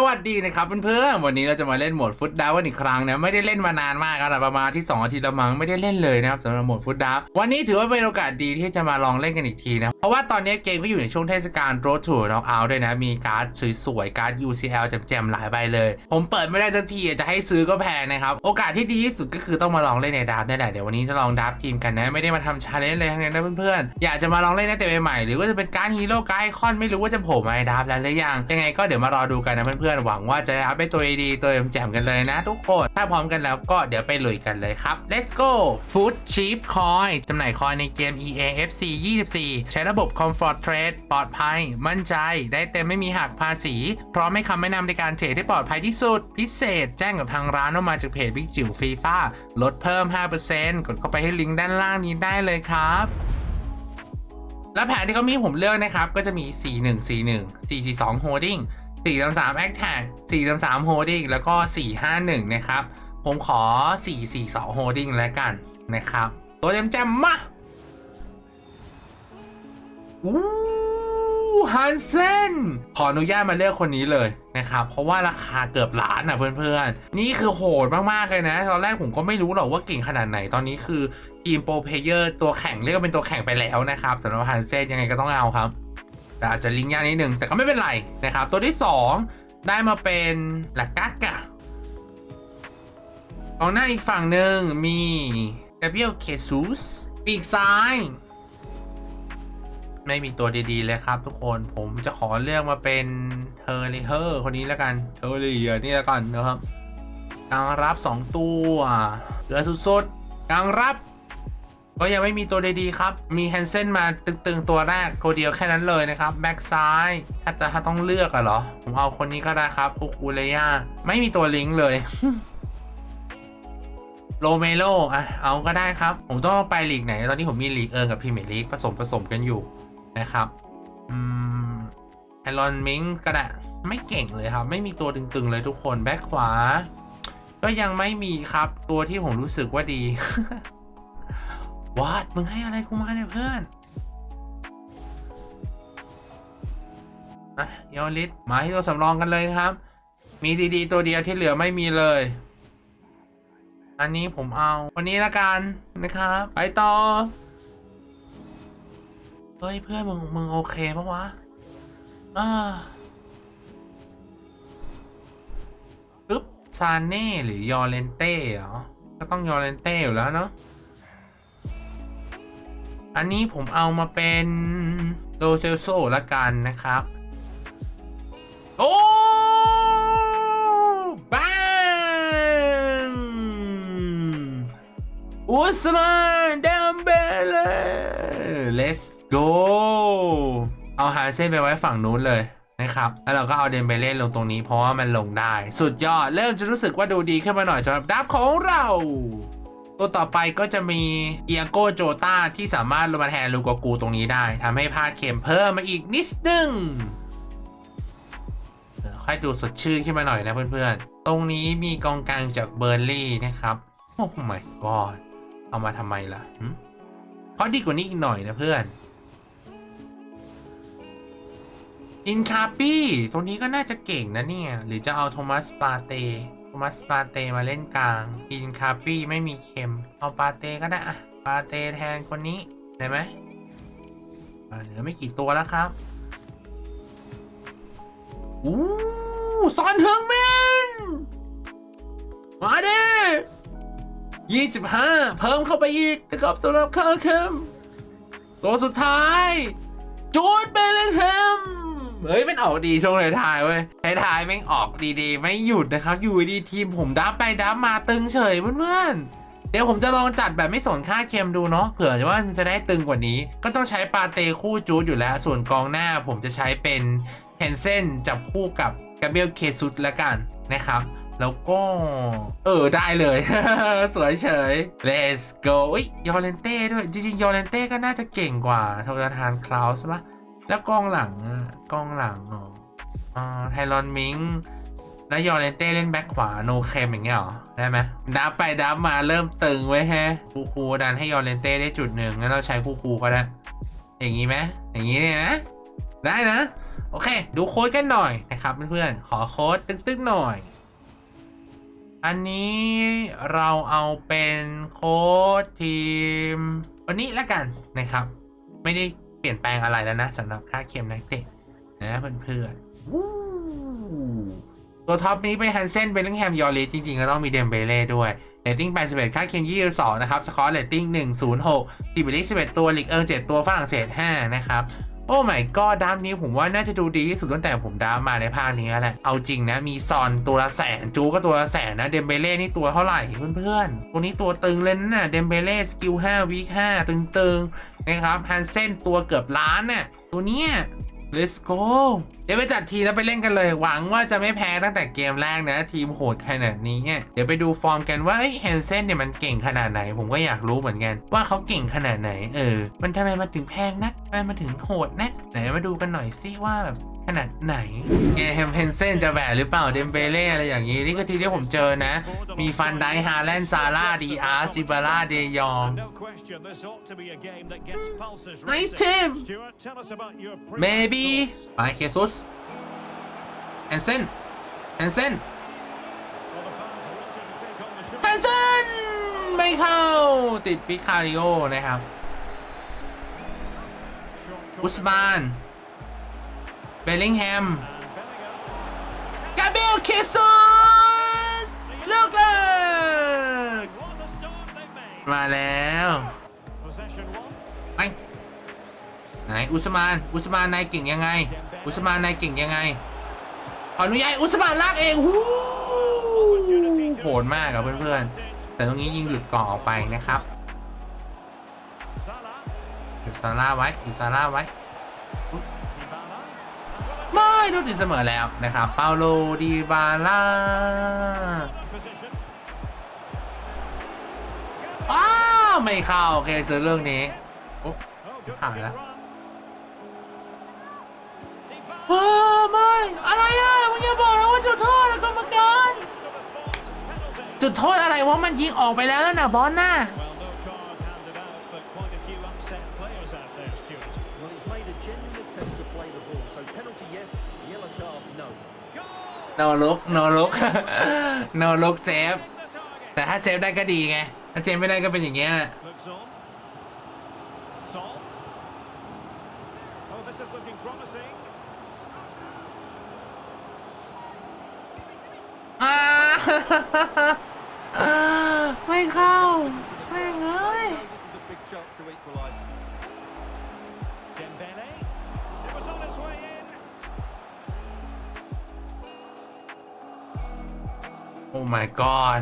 สวัสดีนะครับเพื่อนๆวันนี้เราจะมาเล่นโหมดฟุตดาวกันอีกครั้งนะไม่ได้เล่นมานานมากแล้วประมาณที่2อาทิตย์ละมั้งไม่ได้เล่นเลยนะครับสำหรับโหมดฟุตดาววันนี้ถือว่าเป็นโอกาสดีที่จะมาลองเล่นกันอีกทีนะเพราะว่าตอนนี้เกมก็อยู่ในช่วงเทศกาล Road to Knockout ด้วยนะมีการ์ดสวยๆการ์ด UCL แจ่มๆหลายใบเลย ผมเปิดไม่ได้สักทีจะให้ซื้อก็แพงนะครับโอกาสที่ดีที่สุดก็คือต้องมาลองเล่นในดาร์ฟนี่แหละเดี๋ยววันนี้จะลองดาร์ฟทีมกันนะไม่ได้มาทำชาเลนจ์เลยทั้งนั้นนะเพื่อนๆอยากจะมาลองเล่นตั้งแต่ใหม่ๆหรือว่าจะเป็นการ์ดฮีโร่การ์ดไอคอนไม่รู้ว่าจะโผล่มาในดาร์ฟแล้วหรือยังยังไงก็เดี๋ยวมารอดูกันนะเพื่อนๆหวังว่าจะอัพได้ตัวดีตัวแจ่มกันเลยนะทุกคน ถ้าพร้อมกันแล้วก็เดี๋ยวไปลุยกันเลยครับ let's go food cheap coin จำหน่ายคอยในเกม EA FC 24 ใช้ระบบ comfort trade ปลอดภัย มั่นใจ ได้เต็มไม่มีหักภาษี พร้อมให้คำแนะนำในการเทรดได้ปลอดภัยที่สุด พิเศษแจ้งกับทางร้านว่ามาจากเพจบิ๊กจิ๋วฟีฟ่าลดเพิ่ม 5%กดเข้าไปให้ลิงก์ด้านล่างนี้ได้เลยครับและแผนที่เขามีผมเลือกนะครับ ก็จะมี 4141 442 holding 433 attack 433 holding แล้วก็451นะครับ ผมขอ442 holding แล้วกันนะครับ ตัวแจมๆมาอู้ฮันเซนขออนุญาตมาเลือกคนนี้เลยนะครับ เพราะว่าราคาเกือบล้านอะเพื่อนๆ นี่คือโหดมากๆเลยนะ ตอนแรกผมก็ไม่รู้หรอกว่าเก่งขนาดไหน ตอนนี้คือทีมโปรเพเยอร์ตัวแข่งเรียกว่าเป็นตัวแข่งไปแล้วนะครับสำหรับฮันเซนยังไงก็ต้องเอาครับ แต่อาจจะลิงก์ยากนิดนึงแต่ก็ไม่เป็นไรนะครับ ตัวที่ 2 ได้มาเป็นลากากะกองหน้าอีกฝั่งหนึ่งมีกาเบียลเคซูสปีกซ้าย ไม่มีตัวดีๆ เลยครับทุกคนผมจะขอเลือกมาเป็นเทอร์เรเฮอร์คนนี้แล้วกันเทอร์เรเฮอร์นี่แล้วกันนะครับกลางรับ 2 ตัวเหลือสุดๆกลางรับ ก็ยังไม่มีตัวดีๆครับ มีแฮนเซนมาตึงๆตัวแรกตัวเดียวแค่นั้นเลยนะครับ แบ็กซ้าย ถ้าจะถ้าต้องเลือกอะเหรอ ผมเอาคนนี้ก็ได้ครับคูคูเลยาไม่มีตัวลิงก์เลยโรเมโลอะ เอาก็ได้ครับ ผมต้องไปลีกไหน ตอนนี้ผมมีลีกเอิงกับพรีเมียร์ลีกผสมผสมกันอยู่นะครับ อืมไอรอนมิงก็ได้ ไม่เก่งเลยครับ ไม่มีตัวตึงๆเลยทุกคน แบ็คขวา ก็ยังไม่มีครับ ตัวที่ผมรู้สึกว่าดี วอดมึงให้อะไรกูมาเนี่ยเพื่อนอะยอลิสมาที่ตัวสำรองกันเลยครับ มีดีๆ ตัวเดียวที่เหลือไม่มีเลย อันนี้ผมเอา วันนี้ละกันนะครับ ไปต่อ เฮ้ยเพื่อนมึงมึงโอเคปะวะอ่าปึ๊บซานเน่หรือยอร์เลนเต้เหรอ ก็ต้องยอร์เลนเต้อยู่แล้วเนาะ อันนี้ผมเอามาเป็นโดเซลโซละกันนะครับ โอ้บังอุสมานเดมเบเล let's go เอาฮาเซ่ไปไว้ฝั่งนู้นเลยนะครับ แล้วเราก็เอาเดมเบเล่ลงตรงนี้เพราะว่ามันลงได้ สุดยอด เริ่มจะรู้สึกว่าดูดีขึ้นมาหน่อยสำหรับดับของเรา ตัวต่อไปก็จะมีเอียโกโจตาที่สามารถลงมาแทนลูกากูตรงนี้ได้ทำให้ผ้าเข็มเพิ่มมาอีกนิดนึงเดี๋ยวค่อยดูสดชื่นขึ้นมาหน่อยนะเพื่อนๆ ตรงนี้มีกองกลางจากเบอร์ลี่นะครับ โอ้ my god เอามาทำไมล่ะเพราะดีกว่านี้อีกหน่อยนะเพื่อน อินคาปี้ตรงนี้ก็น่าจะเก่งนะเนี่ย หรือจะเอาโทมัสปาเต มัสปาเตมาเล่นกลางอินคาปี้ไม่มีเข็ม เอาปาเตก็ได้อะปาเตแทนคนนี้ได้ไหมอ่าเหลือไม่กี่ตัวแล้วครับอู้ซอนเฮิงแมนมาเด้ยี่สิบห้าเพิ่มเข้าไปอีกนะครับสำหรับคาร์เคมตัวสุดท้ายจูดเบ เฮ้ยมันออกดีช่วงท้ายเว้ยท้ายๆแม่งออกดีๆ ไม่หยุดนะครับ อยู่ดีทีมผมดับไปดับมาตึงเฉยเพื่อนๆเดี๋ยวผมจะลองจัดแบบไม่สนค่าเค็มดูเนาะเผื่อว่ามันจะได้ตึงกว่านี้ ก็ต้องใช้ปาเต้คู่จูดอยู่แล้ว ส่วนกองหน้าผมจะใช้เป็นเฮนเซนจับคู่กับกาเบรียลเคซุสละกันนะครับ แล้วก็ เออ ได้เลย สวยเฉย let's go อุ้ยยอร์เลนเต้ด้วย จริงๆ ยอร์เลนเต้ก็น่าจะเก่งกว่าโทรทานคลาวส์ปะ แล้วกองหลังอะกองหลังอ๋ออ่าไทรอนมิงแล้วยอร์เลนเต้เล่นแบ็คขวาโนเคมอย่างเงี้ยหรอ ได้ไหมดับไปดับมาเริ่มตึงไว้แฮะคูคูดันให้ยอร์เลนเต้ได้จุดหนึ่งงั้นเราใช้คูคูก็ได้ อย่างงี้ไหมอย่างงี้เนี่ยนะ ได้นะ โอเค ดูโค้ดกันหน่อยนะครับเพื่อนๆขอโค้ดตึกๆหน่อย อันนี้เราเอาเป็นโค้ดทีม วันนี้แล้วกันนะครับ ไม่ได้ เปลี่ยนแปลงอะไรแล้วนะสำหรับค่าเค็มนักเตะนะเพื่อนๆตัวท็อปนี้เป็นฮันเซนเป็นลิงแฮมยอริสจริงๆ ก็ต้องมีเดมเบเล่ด้วยเรตติ้ง81ค่าเค็ม22 นะครับ สกอร์เรตติ้ง106ทีมเบลลิ11 ตัวลีกเอิง7ตัวฝรั่งเศส5นะครับ โอ้ไม่ก็ดามนี้ผมว่าน่าจะดูดีที่สุดตั้งแต่ผมดามมาในภาคนี้แหละ เอาจริงนะ มีซอนตัวละแสนจูก็ตัวละแสนนะเดมเบเล่นี่ตัวเท่าไหร่เพื่อนๆตัวนี้ตัวตึงเลยนะเดมเบเล่สกิล5วีค5ตึงๆนะครับฮันเซนตัวเกือบล้านน่ะตัวเนี้ย let's go ดี๋ยวไปจัดทีมแล้วไปเล่นกันเลย หวังว่าจะไม่แพ้ตั้งแต่เกมแรกนะ ทีมโหดขนาดนี้เนี่ยเดี๋ยวไปดูฟอร์มกันว่าเฮนเซนเนี่ยมันเก่งขนาดไหน ผมก็อยากรู้เหมือนกัน ว่าเขาเก่งขนาดไหน เออ มันทำไมมาถึงแพงนักทำไมมาถึงโหดนักไหนมาดูกันหน่อยสิว่าแบบขนาดไหนแกเฮมเฮนเซนจะแบกหรือเปล่าเดมเบเล่อะไรอย่างนี้ นี่ก็ทีที่ผมเจอนะ มีฟันไดฮาแลนด์ซาร่าดีอาร์ซิบาร่าเดยอง No question, this ought to be a game that gets pulses Nice racing. team. Stuart, tell us about your เมบีไปเคซุส แฮนเซนแฮนเซนแฮนเซนไม่เข้าติดฟิคาริโอนะครับอุสมานเบลลิงแฮมกาเบรียลเคซุสลูกเลิกมาแล้วไปไหนอุสมานอุสมานนายเก่งยังไง อุสมานนายเก่งยังไง ขออนุญาตอุสมานลากเองหูโหดมากอะเพื่อนๆ แต่ตรงนี้ยิงหลุดกล่องออกไปนะครับหยุดซาร่าไว้หยุดซาร่าไว้ ไม่โดนตีเสมอแล้วนะครับ เปาโลดีบาล่าอ้าไม่เข้า โอเคซื้อเรื่องนี้โอ้ Oh, good Ah, looking yeah. run. Dybala ว้าวไม่ อะไรอะมึงอย่าบอกนะว่าจุดโทษนะกรรมการ to the spot. Penalty. จุดโทษอะไรวะมันยิงออกไปแล้วนะบอลน่ะ Well, no card handed out, but quite a few upset players out there, Stuart. Well, he's made a genuine attempt to play the ball, so penalty yes, yellow card no. Goal! โนลุกโนลุก โนลุกเซฟ The target. แต่ถ้าเซฟได้ก็ดีไง ถ้าเซฟไม่ได้ก็เป็นอย่างเงี้ย Looks on. Son. Oh, this is looking promising. อ่า ไม่เข้าไม่งเอ้ย โอ้ my god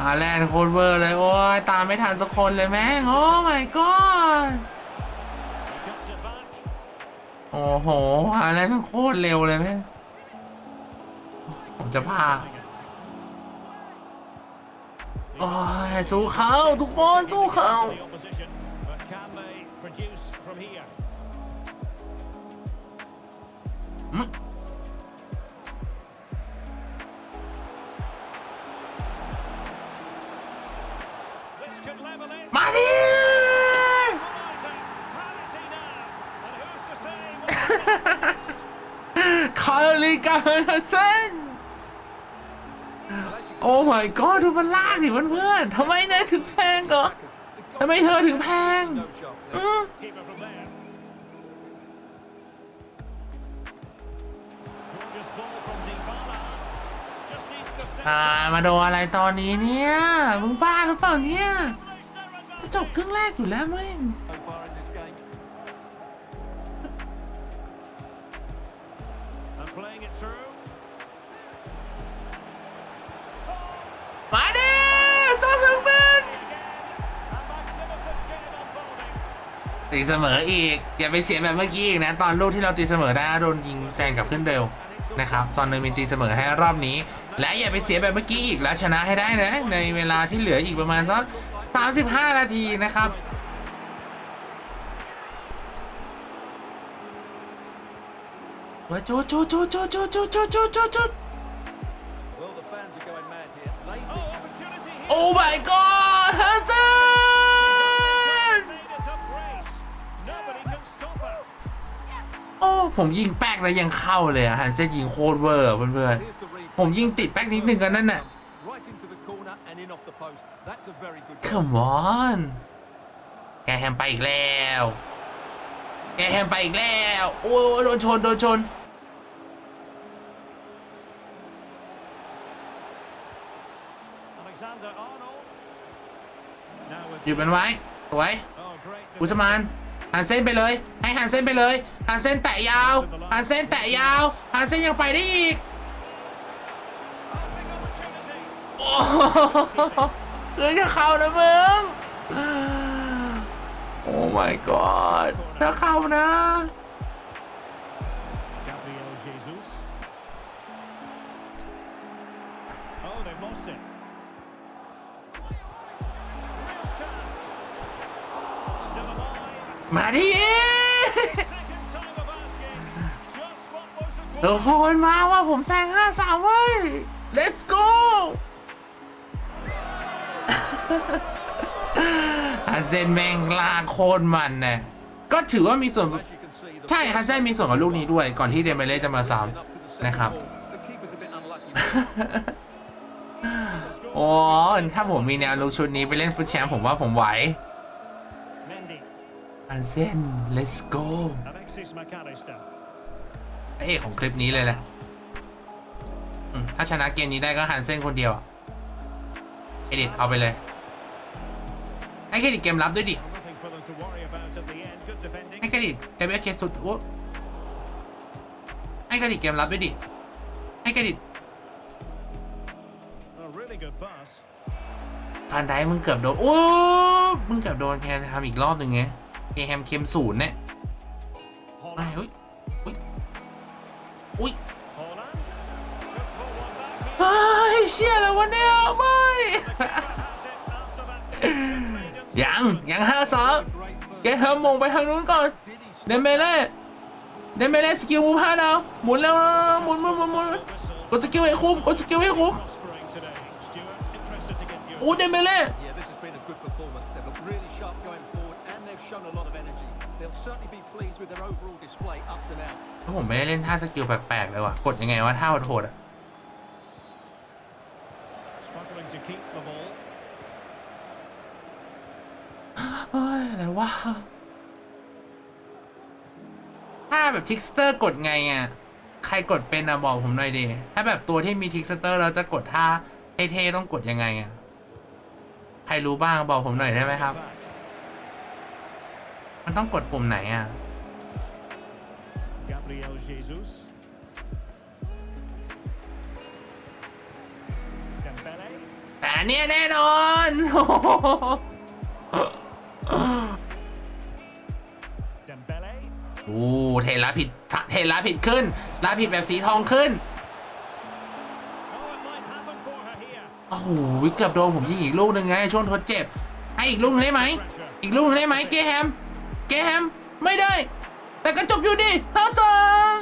อาแลนด์โคตรเวอร์เลย โอ้ย ตามไม่ทันสักคนเลยแม่ง โอ้ my god โอ้โหอาแลนด์โคตรเร็วเลยแม่ง ผมจะพา 哎，走好，都好，都好。哈哈！卡里加森。 โอ้ my god ดูมันลากดิเพื่อนๆทำไมนายถึงแพงเหรอทำไมเธอถึงแพง No chance there. อืม keeper from there? Gorgeous ball from Dybala. Just needs to step อ่ามาโดนอะไรตอนนี้เนี่ย มึงบ้าหรือเปล่าเนี่ยจะจบครึ่งแรกอยู่แล้วม่ง ตีเสมออีก อย่าไปเสียแบบเมื่อกี้อีกนะ ตอนลูกที่เราตีเสมอได้โดนยิงแซงกลับขึ้นเร็วนะครับซอนเนอร์มินตีเสมอให้รอบนี้ และอย่าไปเสียแบบเมื่อกี้อีกแล้วชนะให้ได้นะ ในเวลาที่เหลืออีกประมาณสัก35 นาทีนะครับว่าจโจโจโจโจโจโจโจโจโจ Well, the fans are going mad here. They Oh, opportunity here. โอ้ my god ฮัสซัน โอ้ ผมยิงแป๊กแล้วยังเข้าเลยอะฮันเซนยิงโคตรเวอร์อะเพื่อน Here's the replay. ๆผมยิงติดแป๊กนิดนึงกันนั่นน่ะ Right into the corner and in off the post. That's a very good. Come on แกแฮมไปอีกแล้ว แกแฮมไปอีกแล้ว โอ้ยโดนชน โดนชน Alexander Arnold. Now with หยุดมันไว้สวย oh great. อุสมาน หันเส้นไปเลย ให้หันเส้นไปเลยหันเส้นแตะยาวหันเส้นแตะยาวหันเส้นยังไปได้อีกโอ้หเกินจะเข้านะมึงโอ้ my god ถ้าเข้านะ มาดิ Second time of asking. Just what was ทุกคนมาว่าผมแซงห้าสามเว้ย let's go ฮันเซนแม่งลาโคตรมันเนี่ยก็ถือว่ามีส่วน ใช่ฮันเซนมีส่วนกับลูกนี้ด้วย ก่อนที่เดมเบเล่จะมาซ้ำนะครับ โอ้ถ้าผมมีแนวลุกชุดนี้ไปเล่นฟุตแชมป์ผมว่าผมไหว ฮันเซน let's go Alexis McAllister. พระเอกของคลิปนี้เลยแหละอืมถ้าชนะเกมนี้ได้ก็ฮันเซนคนเดียวอะเครดิตเอาไปเลย ให้เครดิตเกมรับด้วยดิ Nothing for them to worry about at the end. Good defending. ให้เครดิตเกมเอเคสุดโอ้ให้เครดิตเกมรับด้วยดิ ให้เครดิต A really good pass. ฟานไดมึงเกือบโดน โอ้ มึงเกือบโดนแคมทำอีกรอบหนึ่งไง เคแฮมเค็มศูนย์เนี่ยไม่ Holland. อุ้ยอุ้ยอุ้ย Holland. Could pull one back. เฮ้ยเชี่ยแล้ววะเนี่ยไม่ The keeper has it after that. ยังยังห้าสอง Great แก first เฮมมงไปทางนู้นก่อน Did he เดมเบเล่เดมเบเล่สกิลมูฟห้าดาวหมุนแล้วหมุนหมุนหมุนหมุนกดสกิลให้คุ้มกดสกิลให้คุ้ม Prospering today. Stuart, interested to get your โอ้เดมเบเล่ up to now. ถ้าผมไม่ได้เล่นท่าสกิลแปลกๆเลยว่ะ กดยังไงวะท่าโหดๆอะ struggling to keep the ball. เฮ้ยอะไรวะถ้าแบบทิกสเตอร์กดไงอะ ใครกดเป็นอะ บอกผมหน่อยดิ ถ้าแบบตัวที่มีทิกสเตอร์เราจะกดท่าเท่ๆต้องกดยังไงอะ ใครรู้บ้างบอกผมหน่อยได้ไหมครับ Back. มันต้องกดปุ่มไหนอะ Gabriel Jesus. Dembele. แต่อันเนี่ยแน่นอน Dembele. โอ้เทละผิดเทละผิดขึ้นลาผิดแบบสีทองขึ้น Oh, it might happen for her here. โอ้โหเกือบโดนผมยิงอีกลูกหนึ่งไง ช่วงทดเจ็บ ให้อีกลูกหนึงได้ไหมอีกลูกหนึงได้ไหมเกแฮม เกแฮมไม่ได้ แต่ก็จบอยู่ดิฮัสซัน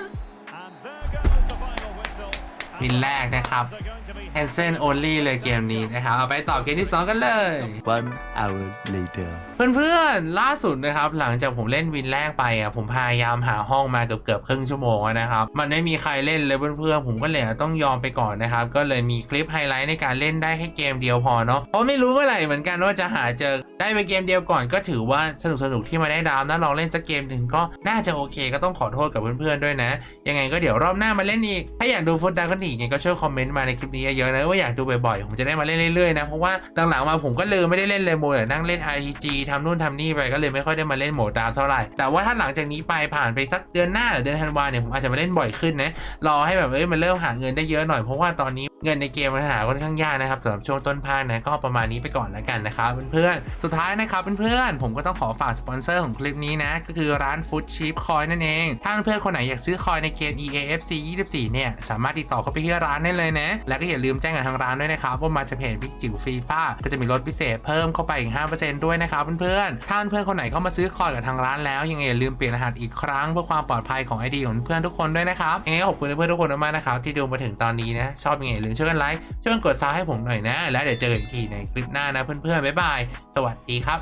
And there goes the final whistle. And วินแรกนะครับ the fans are going to be แอนเซนโอลี่เลยเกมนี้นะครับ เอาไปต่อเกมที่ 2 กันเลย One hour later. เพื่อนๆล่าสุดนะครับ หลังจากผมเล่นวินแรกไปอะผมพยายามหาห้องมาเกือบเกือบครึ่งชั่วโมงนะครับ มันไม่มีใครเล่นเลยเพื่อนๆผมก็เลยต้องยอมไปก่อนนะครับ ก็เลยมีคลิปไฮไลท์ในการเล่นได้แค่เกมเดียวพอเนาะเพราะไม่รู้เมื่อไหร่เหมือนกันว่าจะหาเจอได้ไปเกมเดียวก่อนก็ถือว่าสนุกสนุกๆที่มาได้ดาวนะลองเล่นสักเกมหนึ่งก็น่าจะโอเค ก็ต้องขอโทษกับเพื่อนๆด้วยนะ ยังไงก็เดี๋ยวรอบหน้ามาเล่นอีกถ้าอยากดูฟุตดากันอีกยังไงก็ช่วยคอมเมนต์มาในคลิปนี้เยอะๆนะว่าอยากดูบ่อยๆผมจะได้มาเล่นเรื่อยๆนะเพราะว่าหลังๆมาผมก็ลืมไม่ได้เล่นเลยโมแต่นั่งเล่น RPG ทำนู่นทำนี่ไปก็เลยไม่ค่อยได้มาเล่นโหมดดาวเท่าไหร่แต่ว่าถ้าหลังจากนี้ไปผ่านไปสักเดือนหน้าหรือเดือนธันวาเนี่ยผมอาจจะมาเล่นบ่อยขึ้นนะรอให้แบบเอ้ยมันเริ่มหาเงินได้เยอะหน่อยเพราะว่าตอนนี้เงินในเกมมันหาค่อนข้างยากนะครับสำหรับช่วงต้นภาคนะก็ประมาณนี้ไปก่อนแล้วกันนะครับเพื่อนๆสุดท้ายนะครับเพื่อนๆผมก็ต้องขอฝากสปอนเซอร์ของคลิปนี้นะก็คือร้าน Food Cheap Coin นั่นเองถ้าเพื่อนๆคนไหนอยากซื้อคอยในเกม EAFC 24 เนี่ยสามารถติดต่อเข้าไปที่ร้านได้เลยนะ แล้วก็อย่าลืมแจ้งกับทางร้านด้วยนะครับว่ามาจากเพจพิกจิ๋วฟีฟ้าก็จะมีลดพิเศษเพิ่มเข้าไปอีก5%ด้วยนะครับเพื่อนๆ ถ้าเพื่อนคนไหนเข้ามาซื้อคอยกับทางร้านแล้วยังไงอย่าลืมเปลี่ยนรหัสอีกครั้งเพื่อความปลอดภัยของไอดีของเพื่อนทุกคนด้วยนะครับยังไงขอบคุณเพื่อนทุกคนมากๆนะครับที่ดูมาถึงตอนนี้นะชอบยังไงอย่าลืมช่วยกันไลค์ช่วยกดซับให้ผมหน่อยนะ แล้วเดี๋ยวเจอกันอีกทีในคลิปหน้านะเพื่อนๆบ๊ายบายสวัสดีครับ